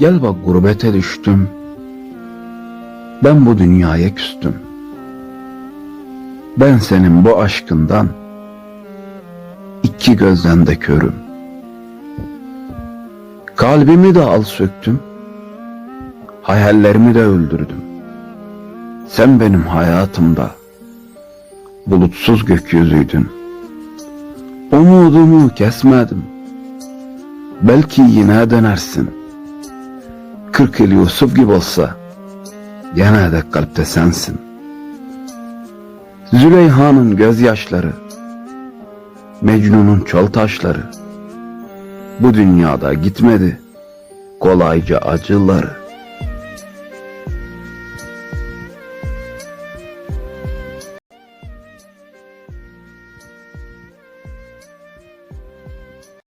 Gel bak gurbete düştüm. Ben bu dünyaya küstüm. Ben senin bu aşkından iki gözden de körüm. Kalbimi de al söktüm. Hayallerimi de öldürdüm. Sen benim hayatımda bulutsuz gökyüzüydün. Umudumu kesmedim. Belki yine dönersin. Kırk yıl Yusuf gibi olsa gene de kalpte sensin. Züleyha'nın gözyaşları, Mecnun'un çöl taşları bu dünyada gitmedi kolayca acıları.